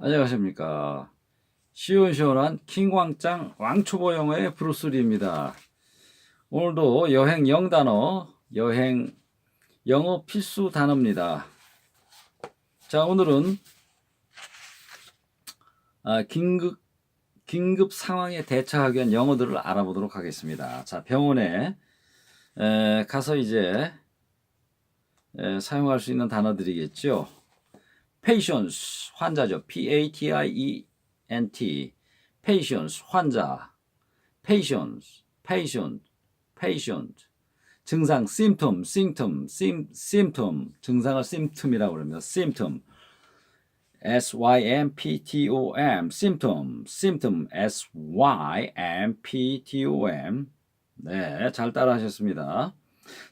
안녕하십니까. 시원시원한 킹왕짱 왕초보 영어의 브루스리입니다. 오늘도 여행 영단어, 여행 영어 필수 단어입니다. 자, 오늘은 아, 긴급, 긴급 상황에 대처하기 위한 영어들을 알아보도록 하겠습니다. 자, 병원에 에, 가서 이제 에, 사용할 수 있는 단어들이겠죠. Patients 환자죠. P A T I E N T patients 환자 patients patient patient 증상 symptom symptom symptom 증상을 symptom이라고 그럽니다. symptom S Y M P T O M symptom symptom S Y M P T O M 네, 잘 따라하셨습니다.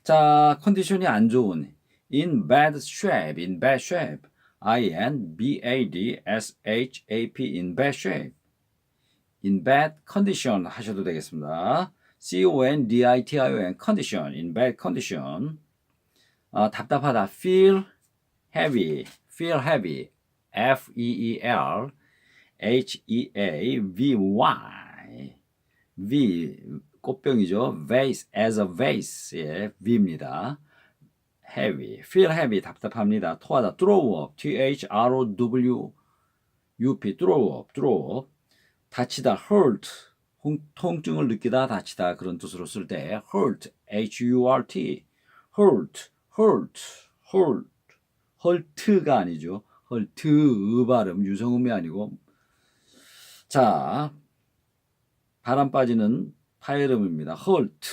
자, 컨디션이 안 좋은 in bad shape in bad shape I N B A D S H A P in bad shape. in bad condition 하셔도 되겠습니다. C O N D I T I O N condition in bad condition. 아, 답답하다 feel heavy feel heavy F E E L H E A V Y V 꽃병이죠. vase as a vase의 V입니다. Heavy, feel heavy, 답답합니다. 토하다, throw up, T-H-R-O-W, U-P, throw up, throw up. 다치다, hurt, 홍- 통증을 느끼다, 다치다 그런 뜻으로 쓸 때 hurt, H-U-R-T, hurt, hurt, hurt, hurt가 아니죠. hurt, 의 발음, 유성음이 아니고 자, 바람 빠지는 파이름입니다. hurt,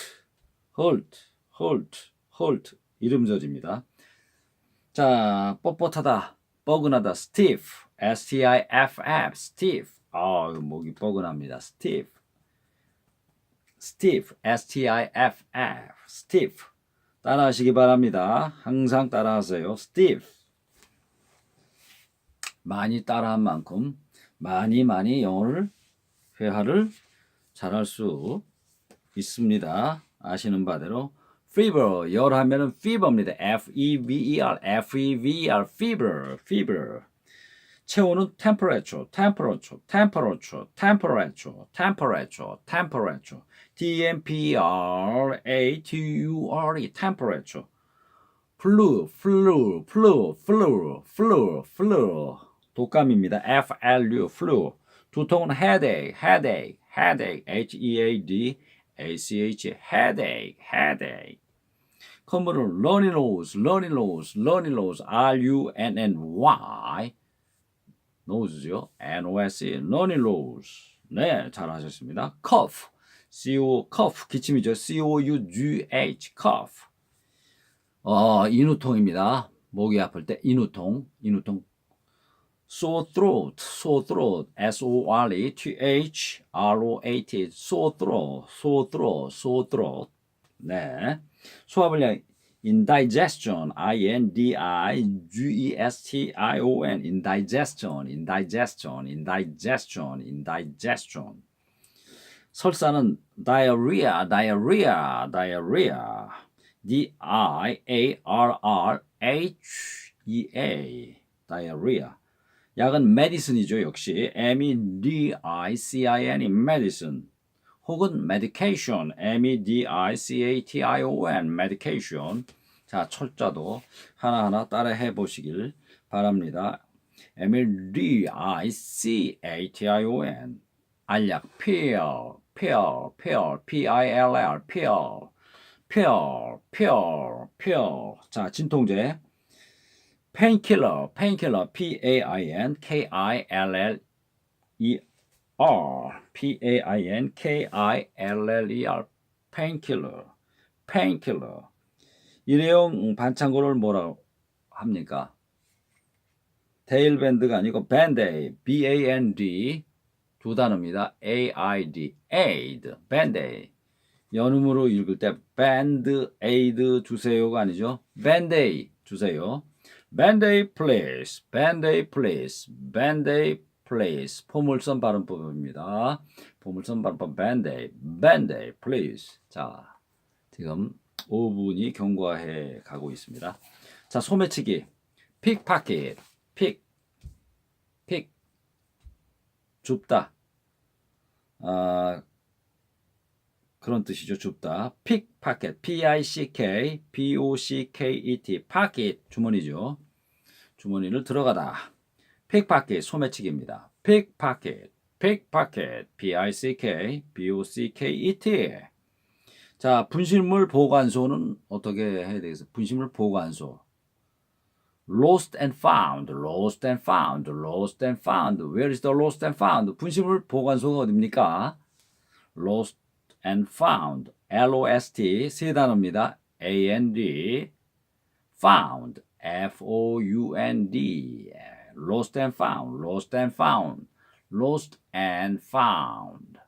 hurt, hurt, hurt. 이름절입니다. 자, 뻣뻣하다, 뻐근하다, stiff, S-T-I-F-F, stiff. 아, 목이 뻐근합니다. stiff. stiff, S-T-I-F-F, stiff. 따라하시기 바랍니다. 항상 따라하세요. stiff. 많이 따라한 만큼 많이 많이 영어를 회화를 잘할 수 있습니다. 아시는 바대로 fever 열 하면은 fever입니다. F E V E R F E V E R fever fever 체온은 temperature temperature temperature temperature temperature temperature T M P R A T U R E temperature flu flu flu flu flu flu 독감입니다. F L U flu 두통은 headache headache headache H E A D A C H headache headache 컨버는 runny nose runny nose runny nose R U N N Y nose죠 N O S E runny nose 네 잘하셨습니다 cough C O cough 기침이죠 C O U G H cough 어 인후통입니다 목이 아플 때 인후통 인후통 sore throat, sore throat, S-O-R-E-T-H-R-O-A-T, sore throat, sore throat, sore throat. 네. 소화불량, indigestion, I-N-D-I-G-E-S-T-I-O-N, indigestion, indigestion, indigestion, indigestion. 설사는 diarrhea, diarrhea, diarrhea, D-I-A-R-R-H-E-A, diarrhea. 약은 medicine이죠, 역시. M-E-D-I-C-I-N-E, medicine. 혹은 medication, M-E-D-I-C-A-T-I-O-N, medication. 자, 철자도 하나하나 따라해 보시길 바랍니다. M-E-D-I-C-A-T-I-O-N. 알약, pill, pill, pill, P-I-L-L, pill, pill, pill, pill. 자, 진통제. painkiller, painkiller, P-A-I-N-K-I-L-L-E-R, P-A-I-N-K-I-L-L-E-R, painkiller, painkiller. 일회용 반창고를 뭐라고 합니까? 데일밴드가 아니고 밴데이, B-A-N-D 두 단어입니다. A-I-D, aid, 밴데이. 연음으로 읽을 때 밴드, 에이드 주세요가 아니죠. 밴데이 주세요. Band-Aid please, Band-Aid please, Band-Aid please. 포물선 발음법입니다. 포물선 발음법 Band-Aid, Band-Aid please. 자, 지금 5분이 경과해 가고 있습니다. 자, 소매치기, 픽파켓, 픽, 픽, 줍다. 아, 그런 뜻이죠. 줍다. pickpocket, p-i-c-k, p-o-c-k-e-t, pocket 주머니죠. 주머니를 들어가다. Pickpocket 소매치기입니다. pickpocket, pickpocket, p-i-c-k, b-o-c-k-e-t. 자, 분실물 보관소는 어떻게 해야 되겠어요? 분실물 보관소. lost and found, lost and found, lost and found. Where is the lost and found? 분실물 보관소가 어딥니까? lost and found, L-O-S-T 세 단어입니다. A-N-D, found, F-O-U-N-D, lost and found, lost and found, lost and found,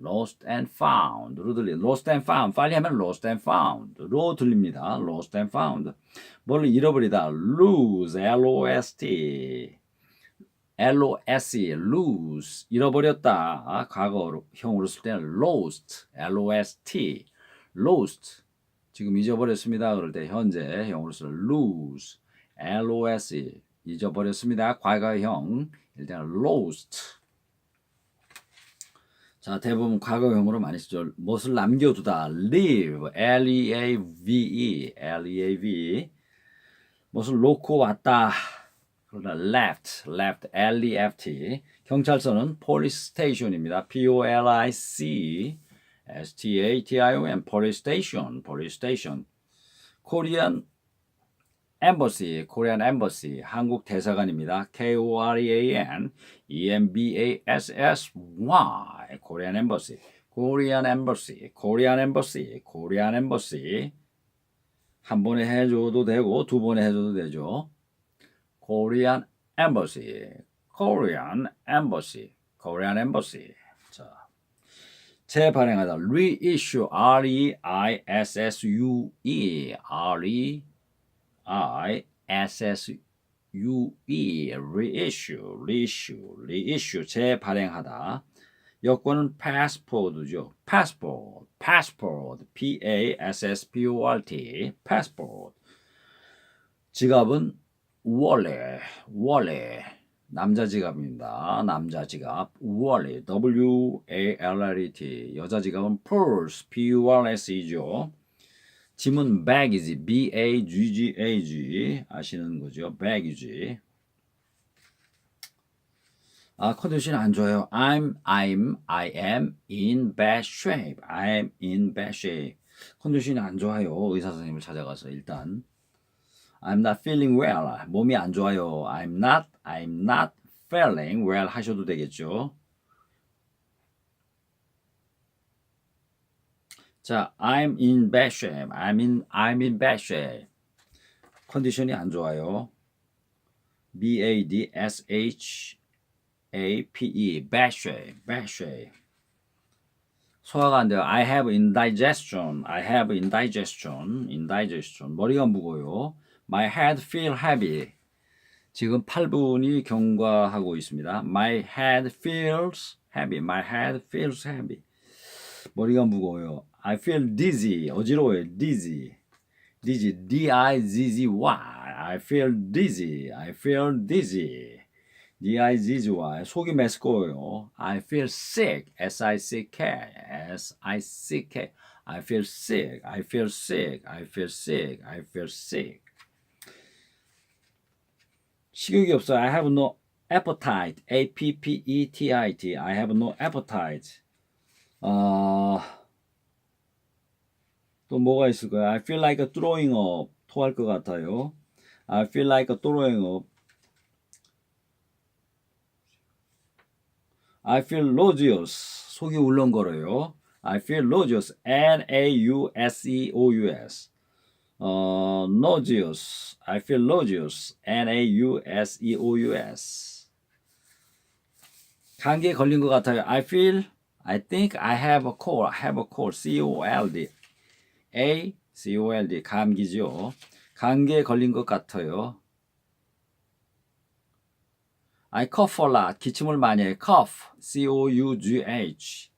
lost and found로 들리. lost and found 빨리 하면 lost and found로 들립니다. lost and found 뭘 잃어버리다 lose, L-O-S-T L-O-S-E, lose, 잃어버렸다. 아, 과거형으로 쓸 때는 lost, L-O-S-T, lost. 지금 잊어버렸습니다. 그럴 때 현재형으로 쓸 lose, L-O-S-E, 잊어버렸습니다. 과거형, 일단 lost. 자, 대부분 과거형으로 많이 쓰죠. 무엇을 남겨두다, leave, L-E-A-V-E, L-E-A-V. 무엇을 놓고 왔다. 그러나 left, left, L-E-F-T. 경찰서는 police station입니다. P-O-L-I-C S-T-A-T-I-O-N, police station, police station. Korean embassy, Korean embassy, 한국 대사관입니다. K-O-R-E-A-N, E-M-B-A-S-S-Y, Korean embassy, Korean embassy, Korean embassy, Korean embassy. 한 번에 해줘도 되고 두 번에 해줘도 되죠. Korean Embassy, Korean Embassy, Korean Embassy. 자, 재발행하다 reissue, R-E-I-S-S-U-E, R-E-I-S-S-U-E, reissue, reissue, reissue, 재발행하다. 여권은 passport죠. passport, passport, P-A-S-S-P-O-R-T, passport. 지갑은 월레, 월레. 남자 지갑입니다. 남자 지갑. W-A-L-L-E-T. 여자 지갑은 purse, P-U-R-S-E죠. 짐은 bag이지, B-A-G-G-A-G. 아시는 거죠? bag이지. 아, 컨디션이 안 좋아요. I'm, I'm, I am in bad shape. I'm in bad shape. 컨디션이 안 좋아요. 의사 선생님을 찾아가서 일단. I'm not feeling well. 몸이 안 좋아요. I'm not, I'm not feeling well 하셔도 되겠죠. 자, I'm in bad shape. I'm in, I'm in bad shape. 컨디션이 안 좋아요. B A D S H A P E bad shape, bad shape. 소화가 안 돼요. I have indigestion. I have indigestion. indigestion. 머리가 무거워요. My head feel heavy. 지금 8분이 경과하고 있습니다. My head feels heavy. My head feels heavy. 머리가 무거워요. I feel dizzy. 어지러워요. dizzy. dizzy. D-I-Z-Z-Y. I feel dizzy. I feel dizzy. D-I-Z-Z-Y. 속이 메스꺼워요. I feel sick. S-I-C-K. S-I-C-K. I feel sick. I feel sick. I feel sick. I feel sick. 식욕이 없어요. I have no appetite. A-P-P-E-T-I-T. I have no appetite. 어, 또 뭐가 있을까요? I feel like throwing up. 토할 것 같아요. I feel like throwing up. I feel nauseous. 속이 울렁거려요. I feel nauseous. N-A-U-S-E-O-U-S. 어, nauseous. I feel nauseous. N-A-U-S-E-O-U-S. 감기에 걸린 것 같아요. I feel, I think I have a cold. I have a cold. C-O-L-D. A, C-O-L-D. 감기죠. 감기에 걸린 것 같아요. I cough a lot. 기침을 많이 해. cough. C-O-U-G-H.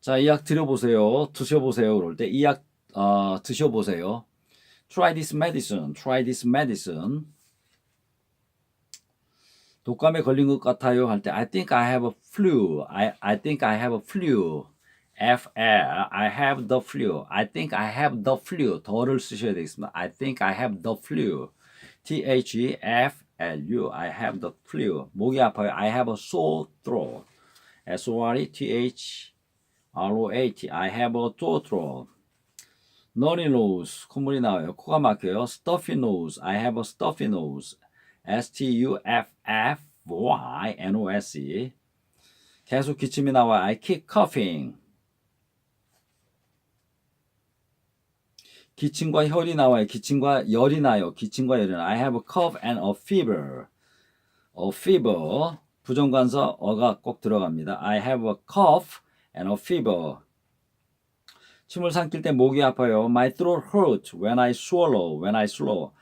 자, 이약 들여보세요. 드셔보세요. 그럴 때 이약 어, 드셔보세요. Try this medicine. Try this medicine. 독감에 걸린 것 같아요 할 때 I think I have a flu. I I think I have a flu. F L I have the flu. I think I have the flu. 더를 쓰셔야 되겠습니다. I think I have the flu. T H E F L U. I have the flu. 목이 아파요. I have a sore throat. S O R E T H R O A T. I have a sore throat. Runny nose. 콧물이 나와요. 코가 막혀요. Stuffy nose. I have a stuffy nose. S T U F F Y N O S E. 계속 기침이 나와. I keep coughing. 기침과 혈이 나와요. 기침과 열이 나요. 기침과 열이 나. I have a cough and a fever. A fever. 부정관사 어가 꼭 들어갑니다. I have a cough and a fever. 침을 삼킬 때 목이 아파요. My throat hurts when I swallow. When I swallow.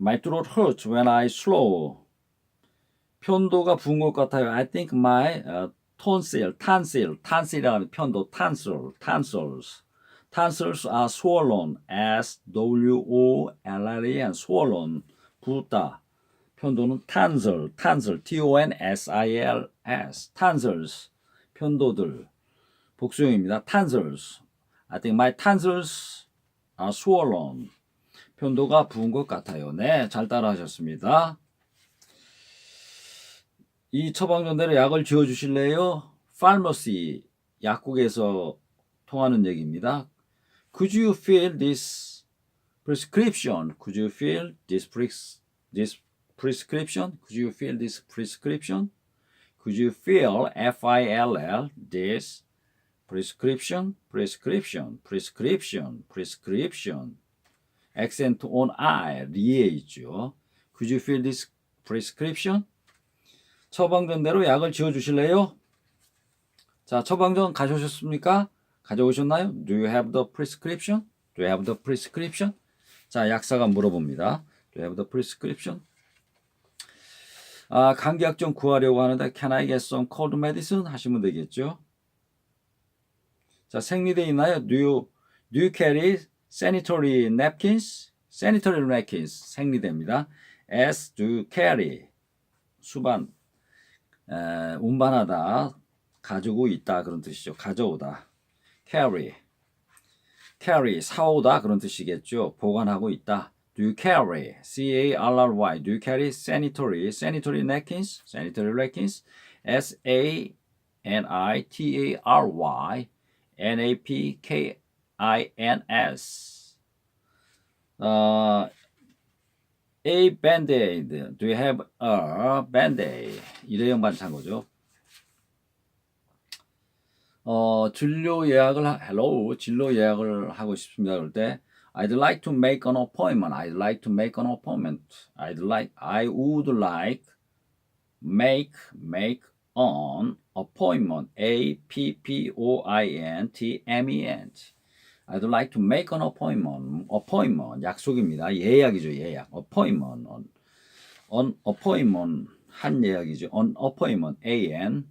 My throat hurts when I swallow. 편도가 부은 것 같아요. I think my uh, tonsil, tonsil, tonsil이라고 하면 편도, tonsil, tonsils. Tonsils are swollen, S W O L L E N, swollen, 붓다. 편도는 tonsil, tonsil, T O N S I L S, tonsils, 편도들. 복수형입니다. tonsils. I think my tonsils are swollen. 편도가 부은 것 같아요. 네, 잘 따라하셨습니다. 이 처방전대로 약을 지어 주실래요? pharmacy 약국에서 통하는 얘기입니다. Could you fill this prescription? Could you fill this pres this prescription? Could you fill this prescription? Could you fill F I L L this prescription? Prescription, prescription, prescription. accent on I 리에 있죠. Could you fill this prescription? 처방전대로 약을 지어 주실래요? 자, 처방전 가져오셨습니까? 가져오셨나요? Do you have the prescription? Do you have the prescription? 자, 약사가 물어봅니다. Do you have the prescription? 아, 감기약 좀 구하려고 하는데 Can I get some cold medicine? 하시면 되겠죠. 자, 생리대 있나요? Do you, do you carry sanitary napkins? sanitary napkins 생리대입니다. S do carry 수반 에, 운반하다 가지고 있다 그런 뜻이죠. 가져오다. Carry carry 사오다 그런 뜻이겠죠. 보관하고 있다. Do you carry C A R R Y Do you carry sanitary sanitary napkins sanitary napkins S A N I T A R Y N A P K I N S 어, A band-aid. Do you have a band-aid? 일회용 반창고죠. 어, 진료 예약을 하, hello, 진료 예약을 하고 싶습니다. 그럴 때 I'd like to make an appointment. I'd like to make an appointment. I'd like I would like make make an appointment. A P P O I N T M E N T. I'd like to make an appointment. appointment 약속입니다. 예약이죠, 예약. appointment. on appointment 한 예약이죠. on appointment. A N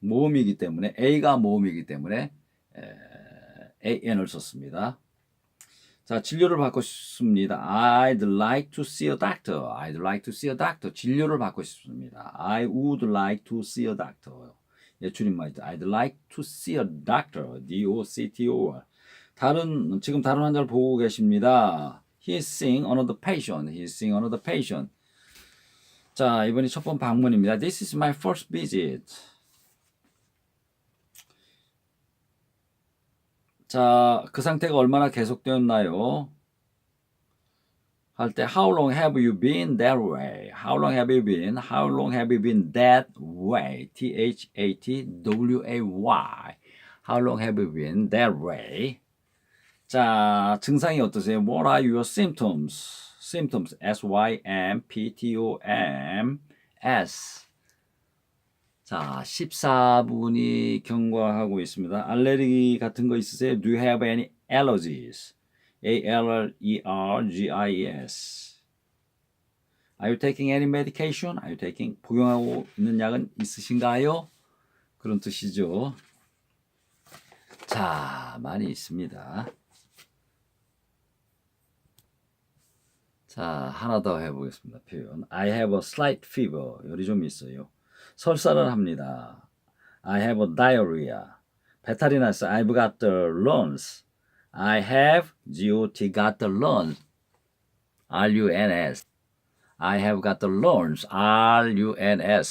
모음이기 때문에 A가 모음이기 때문에 에, A N을 썼습니다. 자, 진료를 받고 싶습니다. I'd like to see a doctor. I'd like to see a doctor. 진료를 받고 싶습니다. I would like to see a doctor. 예, 줄임말이죠. I'd like to see a doctor. D O C T O R. 다른 지금 다른 환자를 보고 계십니다. He's seeing another patient. He's seeing another patient. 자, 이번이 첫 번 방문입니다. This is my first visit. 자, 그 상태가 얼마나 계속되었나요? 할 때 How long have you been that way? How long have you been? How long have you been that way? T H A T W A Y. How long have you been that way? 자, 증상이 어떠세요? What are your symptoms? symptoms. S Y M P T O M S. 자, 14분이 경과하고 있습니다. 알레르기 같은 거 있으세요? Do you have any allergies? A L L E R G I E S. Are you taking any medication? Are you taking 복용하고 있는 약은 있으신가요? 그런 뜻이죠. 자, 많이 있습니다. 자, 하나 더 해보겠습니다. 표현. I have a slight fever. 열이 좀 있어요. 설사를 합니다. I have a diarrhea. 배탈이 났어. I've got the runs. I have got got the runs. R U N S. I have got the runs. R U N S.